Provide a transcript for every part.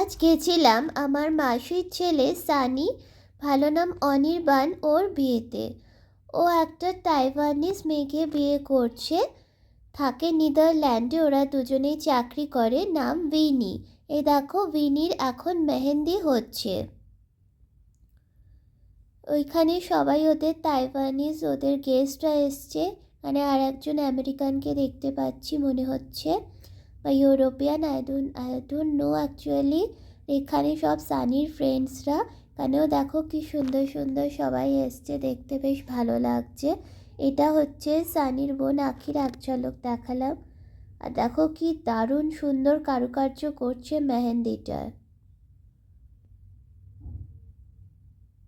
আজ গেছিলাম আমার মাসির ছেলে সানি, ভালো নাম অনির্বাণ ওর বিয়েতে। ও একটা তাইওয়ানিজ মেয়েকে বিয়ে করছে। থাকে নেদারল্যান্ডে ওরা দুজনেই চাকরি করে, নাম উইনি এ দেখো উইনির এখন মেহেন্দি হচ্ছে। ওইখানে সবাই ওদের তাইওয়ানিজ, ওদের গেস্টরা এসছে। মানে আর একজন আমেরিকানকে দেখতে পাচ্ছি মনে হচ্ছে। বা European I don't I don't know actually এখানে সব সানির ফ্রেন্ডসরা এখানেও দেখো কি সুন্দর সুন্দর সবাই এসছে। দেখতে বেশ ভালো লাগছে। এটা হচ্ছে সানির বোন আখির এক ঝলক দেখালাম। আর দেখো কি দারুণ সুন্দর কারুকার্য করছে মেহেন্দিটায়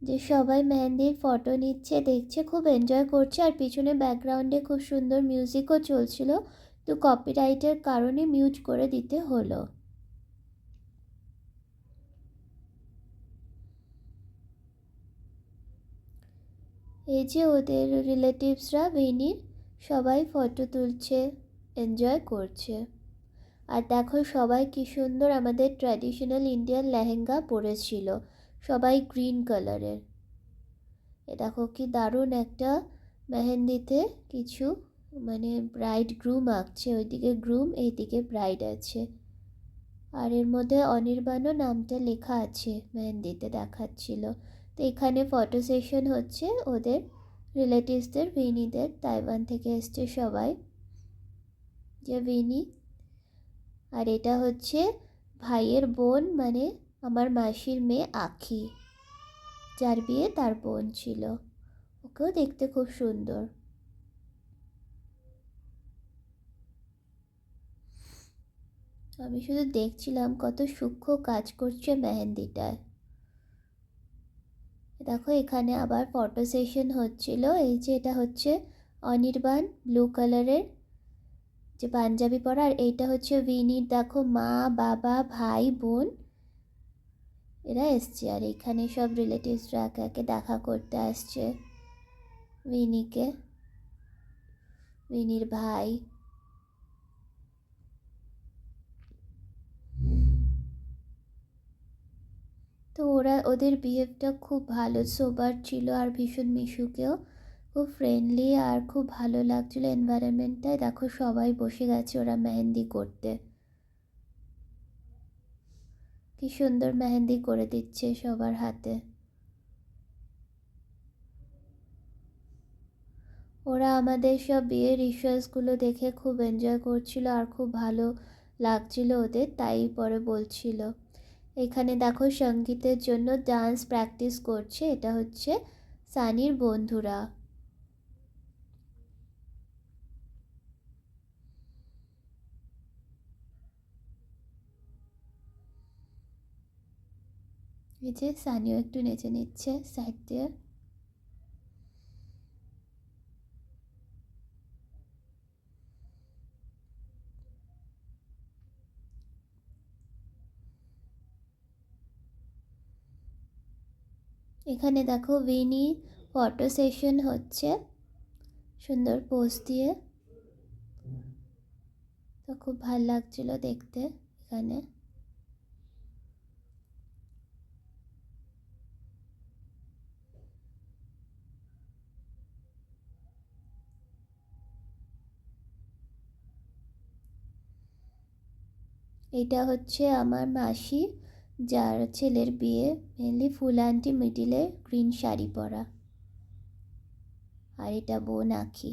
যে সবাই মেহেন্দির ফটো নিচ্ছে, দেখছে, খুব এনজয় করছে। আর পিছনে ব্যাকগ্রাউন্ডে খুব সুন্দর মিউজিকও চলছিল। তো কপিরাইটের কারণে মিউট করে দিতে হলো। এই যে ওদের রিলেটিভসরা ভেনির সবাই ফটো তুলছে এনজয় করছে। আর দেখো সবাই কি সুন্দর আমাদের ট্র্যাডিশনাল ইন্ডিয়ান লেহেঙ্গা পরেছিল, সবাই গ্রিন কালারের এ দেখো কি দারুণ একটা মেহেন্দিতে কিছু মানে ব্রাইড গ্রুম আঁকছে, ওইদিকে গ্রুম এইদিকে ব্রাইড আছে। আর এর মধ্যে অনির্বাণও নামটা লেখা আছে, মেহেন্দিতে দেখাচ্ছিল। তো এখানে ফটো সেশন হচ্ছে ওদের রিলেটিভসদের ভিনিদের, তাইওয়ান থেকে এসছে সবাই। যে ভিনি, আর এটা হচ্ছে ভাইয়ের বোন মানে আমার মাসির মেয়ে আখি, যার বিয়ে তার বোন ছিল। ওকেও দেখতে খুব সুন্দর। আমি শুধু দেখছিলাম কত সূক্ষ্ম কাজ করছে মেহেন্দিটায়। দেখো, এখানে আবার ফটো সেশন হচ্ছিল। এই যে এটা হচ্ছে অনির্বাণ ব্লু কালারের যে পাঞ্জাবি পরা, আর এইটা হচ্ছে উইনির দেখো, মা, বাবা, ভাই, বোন, এরা এসছে। আর এখানে সব রিলেটিভসরা একে একে দেখা করতে আসছে উইনিকে উইনির ভাই তো ওরা ওদের বিহেভটা খুব ভালো সোবার ছিল আর ভীষণ মিশুকেও। খুব ফ্রেন্ডলি আর খুব ভালো লাগছিল এনভায়রনমেন্টটায় দেখো সবাই বসে গেছে ওরা মেহেন্দি করতে। কি সুন্দর মেহেন্দি করে দিচ্ছে সবার হাতে। ওরা আমাদের সব বিয়ের রিচুয়ালসগুলো দেখে খুব এনজয় করছিল আর খুব ভালো লাগছিল ওদের, তাই পরে বলছিল। এখানে দেখো সঙ্গীতের জন্য ডান্স প্র্যাকটিস করছে, এটা হচ্ছে সানির বন্ধুরা। এই যে সানিও একটু নেচে নিচ্ছে সাইড দিয়ে। এখানে দেখো উইনি ফটো সেশন হচ্ছে। সুন্দর পোজ দিয়ে। তো খুব ভালো লাগছিল দেখতে এখানে। এটা হচ্ছে আমার মাসি। যার ছেলের বিয়ে মেনলি ফুল আন্টি মিডিলে গ্রিন শাড়ি পরা। আর এটা বোন আঁকি